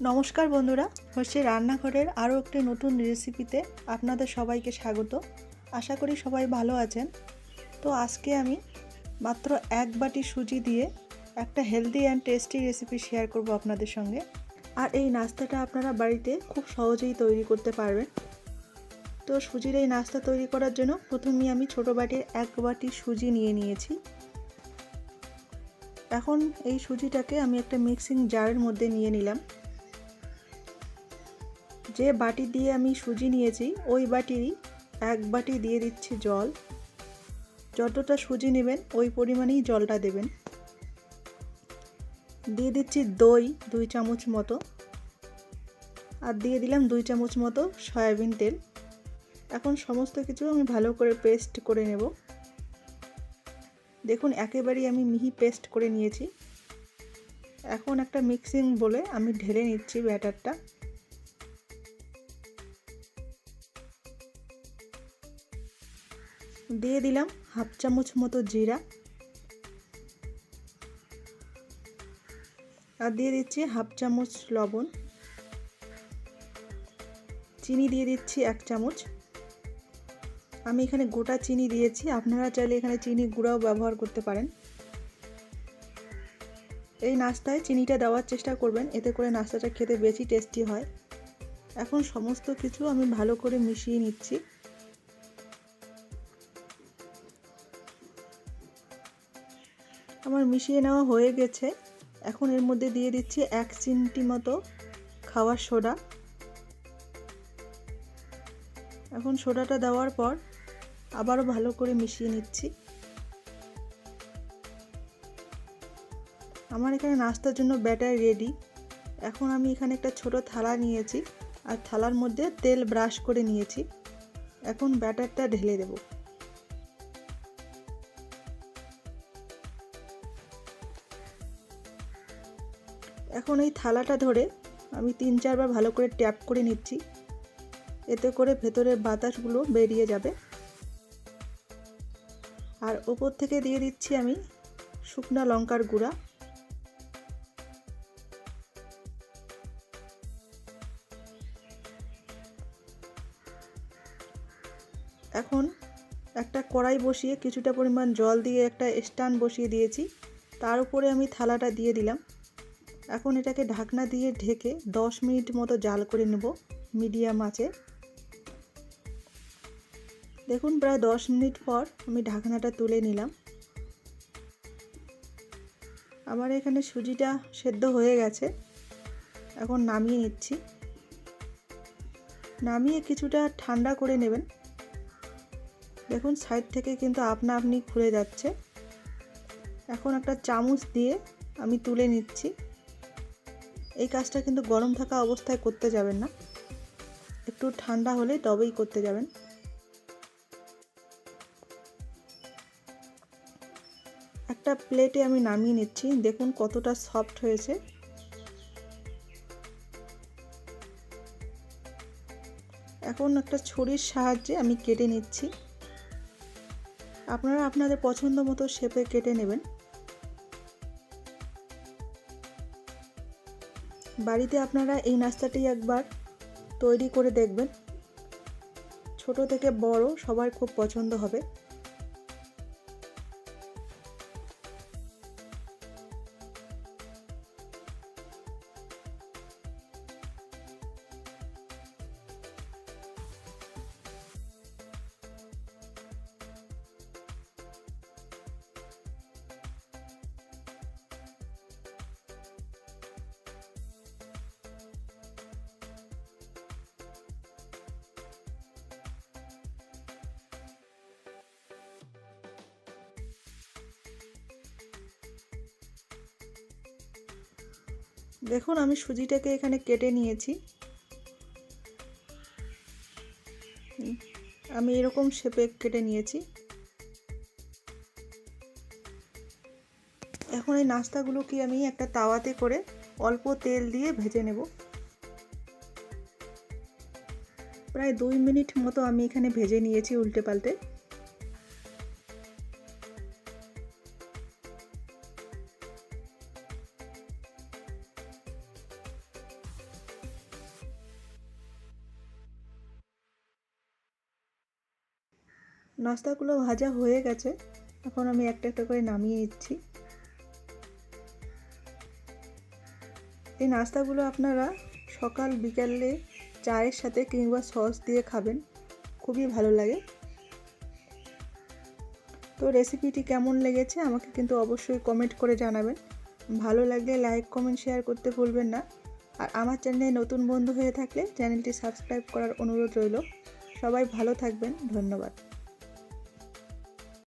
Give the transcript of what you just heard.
নমস্কার বন্ধুরা, হচ্ছে রান্নাঘরের আরও একটি নতুন রেসিপিতে আপনাদের সবাইকে স্বাগত। আশা করি সবাই ভালো আছেন। তো আজকে আমি মাত্র এক বাটি সুজি দিয়ে একটা healthy and tasty recipe share করব আপনাদের সঙ্গে। আর এই নাস্তাটা আপনারা বাড়িতে খুব সহজেই তৈরি করতে পারবেন। তো সুজির এই নাস্তা তৈরি করার জন্য প্রথমেই আমি ছোটো বাটির এক বাটি সুজি নিয়ে নিয়েছি। এখন এই সুজিটাকে আমি একটা মিক্সিং জারের মধ্যে নিয়ে নিলাম। যে বাটি দিয়ে আমি সুজি নিয়েছি, ওই বাটিরই এক বাটি দিয়ে দিচ্ছি জল। যতটা সুজি নেবেন, ওই পরিমাণেই জলটা দেবেন। দিয়ে দিচ্ছি দই দুই চামচ মতো। আর দিয়ে দিলাম দুই চামচ মতো সয়াবিন তেল। এখন সমস্ত কিছু আমি ভালো করে পেস্ট করে নেব। দেখুন, একেবারেই আমি মিহি পেস্ট করে নিয়েছি। এখন একটা মিক্সিং বলে আমি ঢেলে নিচ্ছি ব্যাটারটা। দিয়ে দিলাম হাফ চামচ মতো জিরা। আর দিয়ে দিচ্ছি হাফ চামচ লবণ। চিনি দিয়ে দিচ্ছি এক চামচ। আমি এখানে গোটা চিনি দিয়েছি, আপনারা চাইলে এখানে চিনি গুঁড়াও ব্যবহার করতে পারেন। এই নাস্তায় চিনিটা দেওয়ার চেষ্টা করবেন, এতে করে নাস্তাটা খেতে বেশি টেস্টি হয়। এখন সমস্ত কিছু আমি ভালো করে মিশিয়ে নিচ্ছি। আমার মিশিয়ে নেওয়া হয়ে গেছে। এখন এর মধ্যে দিয়ে দিচ্ছি এক চিমটি মতো খাওয়ার সোডা। এখন সোডাটা দেওয়ার পর আবারও ভালো করে মিশিয়ে নিচ্ছি। আমার এখানে নাস্তার জন্য ব্যাটার রেডি। এখন আমি এখানে একটা ছোট থালা নিয়েছি আর থালার মধ্যে তেল ব্রাশ করে নিয়েছি। এখন ব্যাটারটা ঢেলে দেবো। এখন এই থালাটা ধরে আমি তিন চারবার ভালো করে ট্যাপ করে নিচ্ছি। এতে করে ভেতরের বাতাসগুলো বেরিয়ে যাবে। আর ওপর থেকে দিয়ে দিচ্ছি আমি শুকনা লঙ্কার গুঁড়া। এখন একটা কড়াই বসিয়ে কিছুটা পরিমাণ জল দিয়ে একটা স্ট্যান্ড বসিয়ে দিয়েছি। তার উপরে আমি থালাটা দিয়ে দিলাম। এখন এটাকে ঢাকনা দিয়ে ঢেকে 10 মিনিট মতো জাল করে নেব মিডিয়াম আছে দেখুন, প্রায় 10 মিনিট পর আমি ঢাকনাটা তুলে নিলাম। আমার এখানে সুজিটা সেদ্ধ হয়ে গেছে। এখন নামিয়ে নিচ্ছি। নামিয়ে কিছুটা ঠান্ডা করে নেবেন। দেখুন, সাইড থেকে কিন্তু আপনা আপনি খুলে যাচ্ছে। এখন একটা চামচ দিয়ে আমি তুলে নিচ্ছি। এই কাজটা কিন্তু গরম থাকা অবস্থায় করতে যাবেন না। একটু ঠান্ডা হলে তবেই করতে যাবেন। একটা প্লেটে আমি নামিয়ে নিচ্ছি। দেখুন কতটা সফট হয়েছে। এখন একটা ছুরির সাহায্যে আমি কেটে নিচ্ছি। আপনারা আপনাদের পছন্দ মতো শেপে কেটে নেবেন। বাড়িতে আপনারা এই নাস্তাটি একবার তৈরি করে দেখবেন। ছোট থেকে বড় সবার খুব পছন্দ হবে। দেখুন, আমি সুজিটাকে এখানে কেটে নিয়েছি। আমি এরকম শেপে কেটে নিয়েছি। এখন এই নাস্তাগুলোকে আমি একটা তাওয়াতে করে অল্প তেল দিয়ে ভেজে নেব। প্রায় দুই মিনিট মতো আমি এখানে ভেজে নিয়েছি উল্টে পাল্টে। নাস্তাগুলো ভাজা হয়ে গেছে। এখন আমি একটা একটা করে নামিয়ে নিচ্ছি। এই নাস্তাগুলো আপনারা সকাল, বিকালে চায়ের সাথে কিংবা সস দিয়ে খাবেন। খুবই ভালো লাগে। তো রেসিপিটি কেমন লেগেছে আমাকে কিন্তু অবশ্যই কমেন্ট করে জানাবেন। ভালো লাগলে লাইক, কমেন্ট, শেয়ার করতে ভুলবেন না। আর আমার চ্যানেলে নতুন বন্ধু হয়ে থাকলে চ্যানেলটি সাবস্ক্রাইব করার অনুরোধ রইল। সবাই ভালো থাকবেন। ধন্যবাদ।